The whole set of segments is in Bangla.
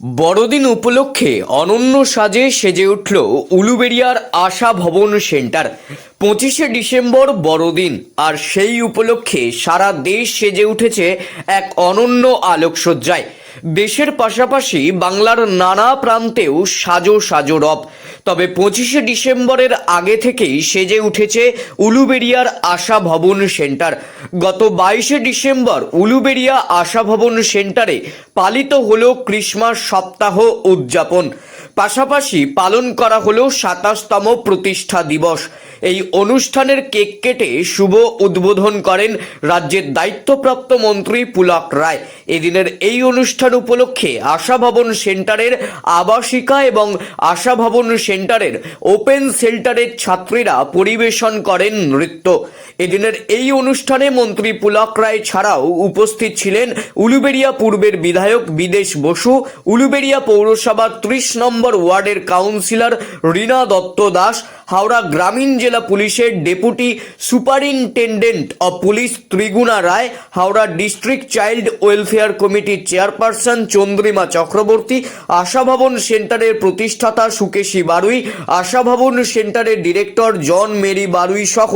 বড়দিন উপলক্ষে অনন্য সাজে সেজে উঠল উলুবেড়িয়ার আশা ভবন সেন্টার। পঁচিশে ডিসেম্বর বড়দিন, আর সেই উপলক্ষে সারা দেশ সেজে উঠেছে এক অনন্য আলোকসজ্জায়। দেশের পাশাপাশি বাংলার নানা প্রান্তেও সাজো সাজো রব। তবে পঁচিশে ডিসেম্বরের আগে থেকেই সেজে উঠেছে উলুবেড়িয়ার আশা ভবন সেন্টার। গত বাইশে ডিসেম্বর উলুবেড়িয়া আশা ভবন সেন্টারে পালিত হলো ক্রিসমাস সপ্তাহ উদযাপন। পাশাপাশি পালন করা হলো সাতাশতম প্রতিষ্ঠা দিবস। এই অনুষ্ঠানের কেক কেটে শুভ উদ্বোধন করেন রাজ্যের দায়িত্বপ্রাপ্ত মন্ত্রী পুলক রায়। এদিনের এই অনুষ্ঠান উপলক্ষে আশা ভবন সেন্টারের আবাসিকা এবং আশা ভবন সেন্টারের ওপেন সেল্টারের ছাত্রীরা পরিবেশন করেন নৃত্য। এদিনের এই অনুষ্ঠানে মন্ত্রী পুলক রায় ছাড়াও উপস্থিত ছিলেন উলুবেড়িয়া পূর্বের বিধায়ক বিদেশ বসু, উলুবেড়িয়া পৌরসভার ত্রিশ নম্বর ওয়ার্ডের কাউন্সিলর রীনা দত্ত দাস হাওড়া গ্রামীণ জেলা পুলিশের deputy superintendent of police Triguna Roy, Howrah district child welfare কমিটির চেয়ারপারসন চন্দ্রিমা চক্রবর্তী, আশা ভবন সেন্টারের প্রতিষ্ঠাতা সুকেশী বারুই, আশা ভবন সেন্টারের ডিরেক্টর জন মেরি বারুই সহ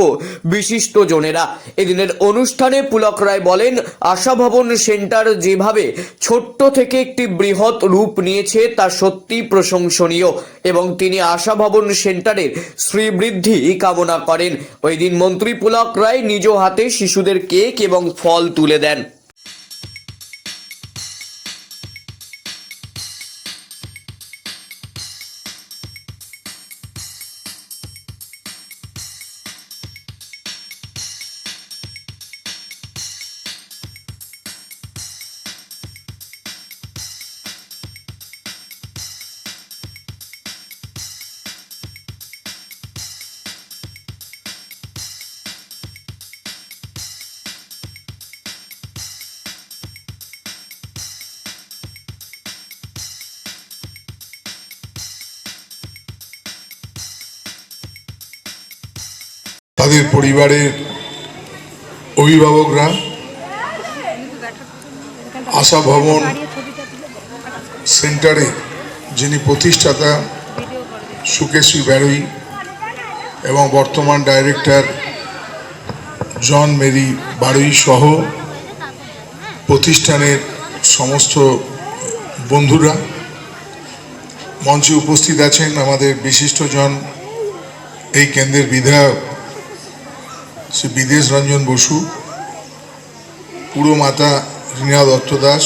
বিশিষ্ট জনেরা। এদিনের অনুষ্ঠানে পুলক রায় বলেন, আশা ভবন সেন্টার যেভাবে ছোট্ট থেকে একটি বৃহৎ রূপ নিয়েছে, তা সত্যি প্রশংসনীয় এবং তিনি আশা ভবন সেন্টারের শ্রীবৃদ্ধি কামনা করেন। ওই দিন মন্ত্রী পুলক রায় নিজ হাতে শিশুদের কেক এবং ফল তুলে দেন। তাদের পরিবারের অভিভাবকরা আশা ভবন সেন্টারে যিনি প্রতিষ্ঠাতা সুকেশী ব্যারুই এবং বর্তমান ডাইরেক্টর জন মেরি বারুই সহ প্রতিষ্ঠানের সমস্ত বন্ধুরা, মঞ্চে উপস্থিত আছেন আমাদের বিশিষ্টজন, এই কেন্দ্রের বিধায়ক শ্রী বিদেশ রঞ্জন বসু পুরমাতা রীনা দত্ত দাস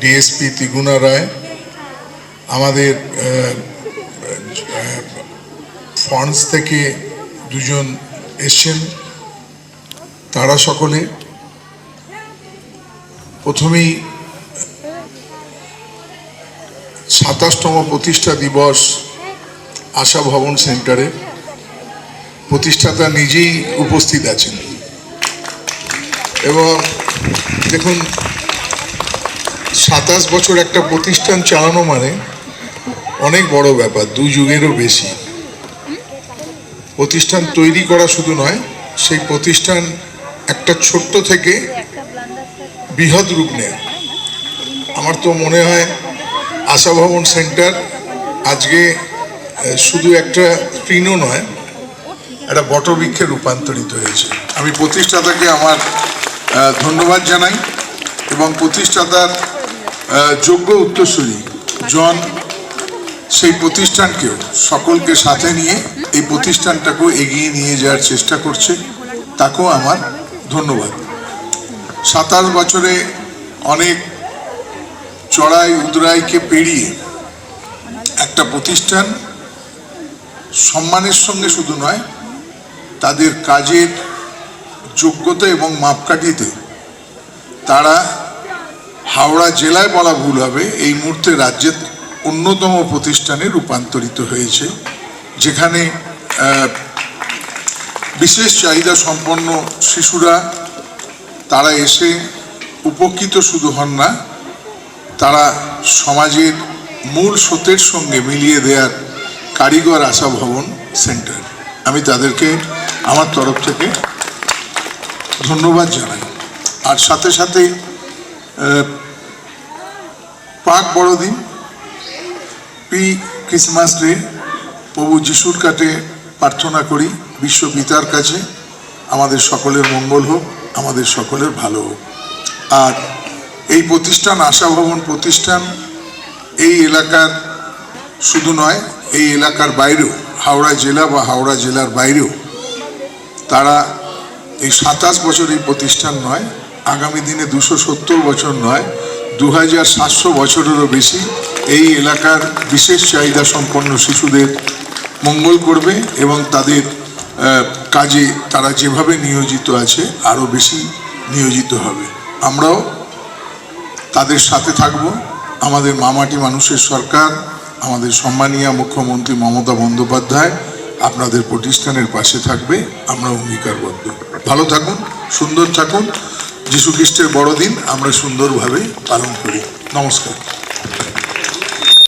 ডিএসপি ত্রিগুণা রায়, আমাদের ফন্ডস থেকে দুজন এসছেন তারা সকলে। প্রথমেই সাতাশতম প্রতিষ্ঠা দিবস আশা ভবন সেন্টারে। প্রতিষ্ঠাতা নিজেই উপস্থিত আছেন। এবং দেখুন, সাতাশ বছর একটা প্রতিষ্ঠান চালানো মানে অনেক বড় ব্যাপার, দু যুগেরও বেশি। প্রতিষ্ঠান তৈরি করা শুধু নয়, সেই প্রতিষ্ঠান একটা ছোট্ট থেকে বৃহৎ রূপ নেয়। আমার তো মনে হয় আশা ভবন সেন্টার আজকে শুধু একটা স্ক্রিনও নয় একটা বটবৃক্ষে রূপান্তরিত হয়েছে। আমি প্রতিষ্ঠাতাকে আমার ধন্যবাদ জানাই এবং প্রতিষ্ঠাতার যোগ্য উত্তরসূরি জন সেই প্রতিষ্ঠানকেও সকলকে সাথে নিয়ে এই প্রতিষ্ঠানটাকেও এগিয়ে নিয়ে যাওয়ার চেষ্টা করছে। তাকেও আমার ধন্যবাদ। সাতাশ বছরে অনেক চড়াই উদরাইকে পেরিয়ে একটা প্রতিষ্ঠান সম্মানের সঙ্গে শুধু নয় তাদের কাজের যোগ্যতা এবং মাপকাঠিতে। তারা হাওড়া জেলায় বলা ভুল হবে, এই মুহূর্তে রাজ্যের অন্যতম প্রতিষ্ঠানে রূপান্তরিত হয়েছে, যেখানে বিশেষ চাহিদা সম্পন্ন শিশুরা, তারা এসে উপকৃত শুধু হন না, তারা সমাজের মূল স্রোতের সঙ্গে মিলিয়ে দেওয়ার কারিগর আশা ভবন সেন্টার। আমি তাদেরকে আমার তরফ থেকে ধন্যবাদ জানাই। আর সাথে সাথে পাক বড়দিন, পি ক্রিসমাস ডে, প্রভু যিশুর কাছে প্রার্থনা করি, বিশ্ব পিতার কাছে। আমাদের সকলের মঙ্গল হোক, আমাদের সকলের ভালো হোক। আর এই প্রতিষ্ঠান, আশা ভবন প্রতিষ্ঠান, এই এলাকার শুধু নয়, এই এলাকার বাইরেও, হাওড়া জেলা বা হাওড়া জেলার বাইরেও তারা এই সাতাশ বছর এই প্রতিষ্ঠান নয়, আগামী দিনে দুশো সত্তর বছর নয় দু হাজার সাতশো বছরেরও বেশি এই এলাকার বিশেষ চাহিদা সম্পন্ন শিশুদের মঙ্গল করবে এবং তাদের কাজে তারা যেভাবে নিয়োজিত আছে আরও বেশি নিয়োজিত হবে। আমরাও তাদের সাথে থাকব। আমাদের মামাটি মানুষের সরকার, আমাদের সম্মানীয় মুখ্যমন্ত্রী মমতা বন্দ্যোপাধ্যায় আপনাদের প্রতিষ্ঠানের পাশে থাকবে আমরা অঙ্গীকারবদ্ধ ভালো থাকুন, সুন্দর থাকুন। যীশু খ্রিস্টের বড়দিন আমরা সুন্দরভাবে পালন করি। নমস্কার।